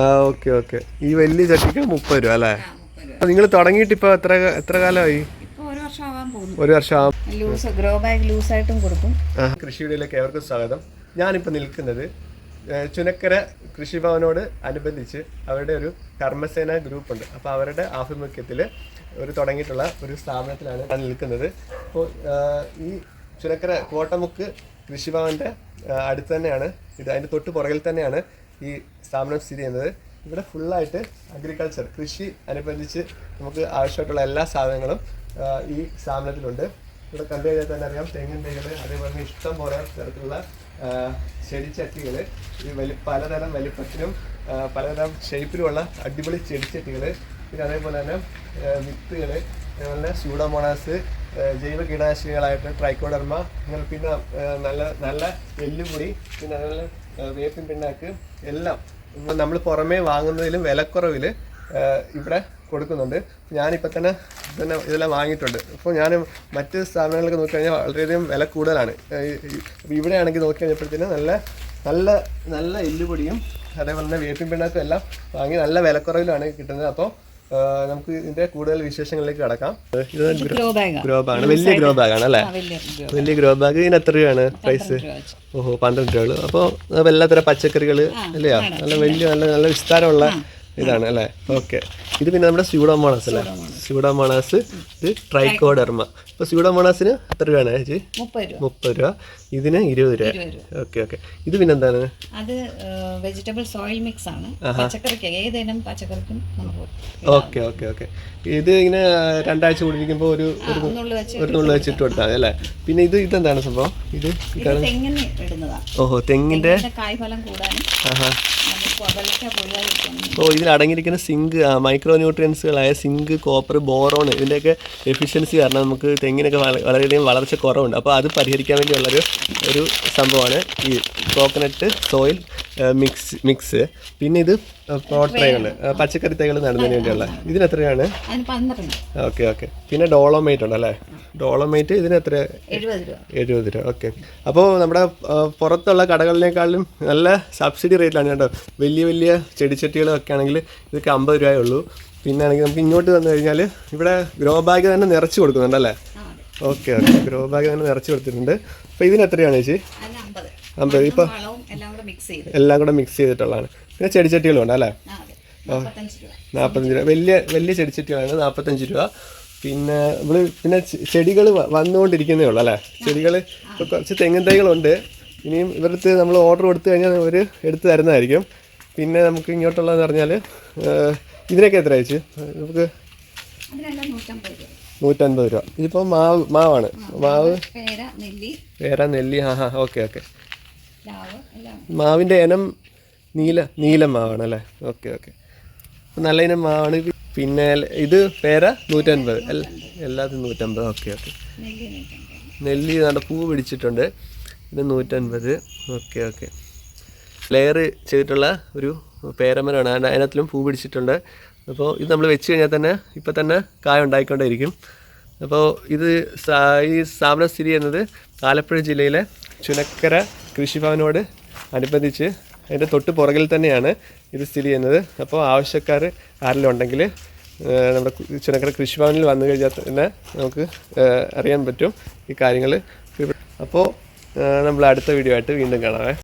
ആ okay okay. ഈ വലിയ ചട്ടിക്ക് മുപ്പത് രൂപ അല്ലേ? നിങ്ങൾ തുടങ്ങിയിട്ട് ഇപ്പൊ എത്ര എത്ര കാലമായി? ഒരു വർഷം ലൂസ് ഗ്രോ ബാഗ് ലൂസായിട്ടും കൊടുക്കും. ആ, കൃഷിയിടയിലേക്ക് ഏവർക്കും സ്വാഗതം. ഞാനിപ്പോൾ നിൽക്കുന്നത് ചുനക്കര കൃഷിഭവനോട് അനുബന്ധിച്ച് അവരുടെ ഒരു കർമ്മസേന ഗ്രൂപ്പ് ഉണ്ട്. അപ്പോൾ അവരുടെ ആഭിമുഖ്യത്തിൽ ഒരു തുടങ്ങിയിട്ടുള്ള ഒരു സ്ഥാപനത്തിലാണ് ഞാൻ നിൽക്കുന്നത്. അപ്പോൾ ഈ ചുനക്കര കോട്ടമുക്ക് കൃഷിഭവന്റെ അടുത്ത് തന്നെയാണ്. ഇത് അതിന്റെ തൊട്ട് പുറകിൽ തന്നെയാണ് ഈ സ്ഥാപനം സ്ഥിതി ചെയ്യുന്നത്. ഇവിടെ ഫുള്ളായിട്ട് അഗ്രികൾച്ചർ കൃഷി അനുബന്ധിച്ച് നമുക്ക് ആവശ്യമായിട്ടുള്ള എല്ലാ സാധനങ്ങളും ഈ സ്ഥാപനത്തിലുണ്ട്. ഇവിടെ കണ്ടു കഴിഞ്ഞാൽ തന്നെ അറിയാം തെങ്ങിൻ തൈകൾ അതേപോലെ തന്നെ ഇഷ്ടം പോലെ തരത്തിലുള്ള ചെടിച്ചട്ടികൾ ഈ വലി പലതരം വലിപ്പത്തിലും പലതരം ഷേപ്പിലുമുള്ള അടിപൊളി ചെടിച്ചട്ടികൾ പിന്നെ അതേപോലെ തന്നെ വിത്തുകൾ അതേപോലെ തന്നെ സ്യൂഡോമോണാസ് ജൈവ കീടനാശിനികളായിട്ട് ട്രൈക്കോഡർമ അങ്ങനെ പിന്നെ നല്ല നല്ല എല്ലുപൊടി പിന്നെ നല്ല വേപ്പിൻ പിണ്ണാക്ക് എല്ലാം നമ്മൾ പുറമേ വാങ്ങുന്നതിലും വിലക്കുറവിൽ ഇവിടെ കൊടുക്കുന്നുണ്ട്. ഞാനിപ്പോൾ തന്നെ തന്നെ ഇതെല്ലാം വാങ്ങിയിട്ടുണ്ട്. അപ്പോൾ ഞാൻ മറ്റ് സ്ഥാപനങ്ങളൊക്കെ നോക്കിക്കഴിഞ്ഞാൽ വളരെയധികം വില കൂടുതലാണ്. ഇവിടെയാണെങ്കിൽ ഈ- ഈ- ഇവിടെ ആണെങ്കിൽ നോക്കി കഴിഞ്ഞപ്പോഴത്തേന് നല്ല നല്ല നല്ല എല്ലുപൊടിയും അതേപോലെ തന്നെ വേപ്പിൻ പിണ്ണാക്കും എല്ലാം വാങ്ങി നല്ല വിലക്കുറവിലാണ് കിട്ടുന്നത്. അപ്പോൾ നമുക്ക് ഇതിന്റെ കൂടുതൽ വിശേഷങ്ങളിലേക്ക് കടക്കാം. ഇത് ഗ്രോ ബാഗ് ഗ്രോ ബാഗാണ് വലിയ ഗ്രോ ബാഗാണ് അല്ലേ വലിയ ഗ്രോ വലിയ ഗ്രോ ബാഗ് ഇതിന് എത്ര രൂപയാണ് പ്രൈസ് ഓഹോ പന്ത്രണ്ട് രൂപ അപ്പോൾ എല്ലാത്തരം പച്ചക്കറികൾ അല്ലയോ നല്ല വലിയ നല്ല നല്ല വിസ്താരമുള്ള ഇതാണ് അല്ലേ ഓക്കെ. ഇത് പിന്നെ നമ്മുടെ സ്യൂഡോമോണസ് അല്ലേ? സ്യൂഡോമോണാസ് ഇത് ട്രൈക്കോഡെർമ അപ്പോൾ സ്യൂഡോമോണാസിന് എത്ര രൂപയാണ് ചേച്ചി? മുപ്പത് രൂപ. ഇതിന് ഇരുപത് രൂപ. Okay okay. ഇത് പിന്നെ എന്താണ്? അത് വെജിറ്റബിൾ സോയിൽ മിക്സ് ആണ്. പച്ചക്കറിക്ക് ഏതിനം പച്ചക്കറിക്കും നമുക്ക് ഓക്കെ ഓക്കെ ഓക്കെ. ഇത് ഇങ്ങനെ രണ്ടാഴ്ച കുടിപ്പിക്കുമ്പോൾ ഒരു ഒരു നുള്ളു വെച്ചിട്ട് കൊടുത്താൽ മതി അല്ലേ? പിന്നെ ഇത് ഇതെന്താണ് സംഭവം? ഇത് ഓഹോ തെങ്ങിന്റെ കായ്ഫലം കൂടാനും ഓ നമുക്ക് അടങ്ങിയിരിക്കുന്ന സിങ്ക് മൈക്രോ ന്യൂട്രിയൻസുകളായ സിങ്ക് കോപ്പർ ബോറോൺ ഇതിന്റെയൊക്കെ എഫിഷ്യൻസി കാരണം നമുക്ക് തെങ്ങിനൊക്കെ വള- വളരെയധികം വളർച്ച കുറവുണ്ട്. അപ്പോൾ അത് പരിഹരിക്കാൻ വേണ്ടിയുള്ളൊരു ഒരു സംഭവമാണ് ഈ കോക്കനട്ട് സോയിൽ മിക്സ് മിക്സ് പിന്നെ ഇത് പ്രോട്രൈകൾ പച്ചക്കറി തൈകൾ നടുന്നതിന് വേണ്ടിയുള്ള. ഇതിന് എത്രയാണ് ഓക്കെ ഓക്കെ. പിന്നെ ഡോളോമേറ്റ് ഉണ്ട് അല്ലേ? ഡോളോമൈറ്റ് ഇതിന് എത്ര എഴുപത് രൂപ. ഓക്കെ. അപ്പോൾ നമ്മുടെ പുറത്തുള്ള കടകളിനേക്കാളും നല്ല സബ്സിഡി റേറ്റിലാണ് കേട്ടോ. വലിയ വലിയ ചെടിച്ചട്ടികളൊക്കെ ആണെങ്കിൽ ഇതൊക്കെ അമ്പത് രൂപയേ ഉള്ളൂ. പിന്നെ ആണെങ്കിൽ നമുക്ക് ഇങ്ങോട്ട് വന്നു കഴിഞ്ഞാൽ ഇവിടെ ഗ്രോ ബാഗ് തന്നെ നിറച്ച് കൊടുക്കുന്നുണ്ടല്ലേ ഓക്കെ ഓക്കെ. ഗ്രോ ബാഗ് തന്നെ നിറച്ച് കൊടുത്തിട്ടുണ്ട്. അപ്പോൾ ഇതിന് എത്രയാണ് ചേച്ചി അമ്പത് അമ്പത് എല്ലാം കൂടെ മിക്സ് ചെയ്തിട്ടുള്ളതാണ്. പിന്നെ ചെടിച്ചട്ടികളും ഉണ്ട് അല്ലേ നാൽപ്പത്തഞ്ച് രൂപ. വലിയ വലിയ ചെടിച്ചട്ടികളാണ് നാൽപ്പത്തഞ്ച് രൂപ. പിന്നെ നമ്മൾ പിന്നെ ചെടികൾ വന്നുകൊണ്ടിരിക്കുന്നേ ഉള്ളൂ അല്ലേ? ചെടികൾ കുറച്ച് തെങ്ങിൻ തൈകളുണ്ട്. ഇനിയും ഇവർക്ക് നമ്മൾ ഓർഡർ കൊടുത്തു കഴിഞ്ഞാൽ അവർ എടുത്ത് തരുന്നതായിരിക്കും. പിന്നെ നമുക്ക് ഇങ്ങോട്ടുള്ളതെന്ന് പറഞ്ഞാൽ ഇതിനൊക്കെ എത്ര അയച്ചു നമുക്ക് നൂറ്റൻപത് രൂപ. ഇതിപ്പോൾ മാവ് മാവാണ്. മാവ്? പേര നെല്ലി. ആ ഹാ ഓക്കെ ഓക്കെ. മാവിന്റെ ഇനം നീല നീല മാവാണ് അല്ലേ? Okay okay. നല്ല ഇനം മാവാണ്. പിന്നെ ഇത് പേര? നൂറ്റൻപത്. അല്ല എല്ലാത്തിനും നൂറ്റൻപത്. Okay okay. നെല്ലി നെല്ലി പൂ പിടിച്ചിട്ടുണ്ട്. ഇത് നൂറ്റൻപത്. Okay okay. ലെയർ ചെയ്തിട്ടുള്ള ഒരു പേരമരമാണ്. അതിന്റെ അതിനകത്തിലും പൂ പിടിച്ചിട്ടുണ്ട്. അപ്പോൾ ഇത് നമ്മൾ വെച്ച് കഴിഞ്ഞാൽ തന്നെ ഇപ്പം തന്നെ കായ ഉണ്ടായിക്കൊണ്ടേയിരിക്കും. അപ്പോൾ ഇത് ഈ സ്ഥാപനം സ്ഥിതി ചെയ്യുന്നത് ആലപ്പുഴ ജില്ലയിലെ ചുനക്കര കൃഷിഭവനോട് അനുബന്ധിച്ച് അതിന്റെ തൊട്ട് പുറകിൽ തന്നെയാണ് ഇത് സ്ഥിതി ചെയ്യുന്നത്. അപ്പോൾ ആവശ്യക്കാർ ആരെങ്കിലും ഉണ്ടെങ്കിൽ നമ്മുടെ ചുനക്കര കൃഷിഭവനിൽ വന്നു കഴിഞ്ഞാൽ തന്നെ നമുക്ക് അറിയാൻ പറ്റും ഈ കാര്യങ്ങൾ. അപ്പോൾ നമ്മൾ അടുത്ത വീഡിയോ ആയിട്ട് വീണ്ടും കാണാമേ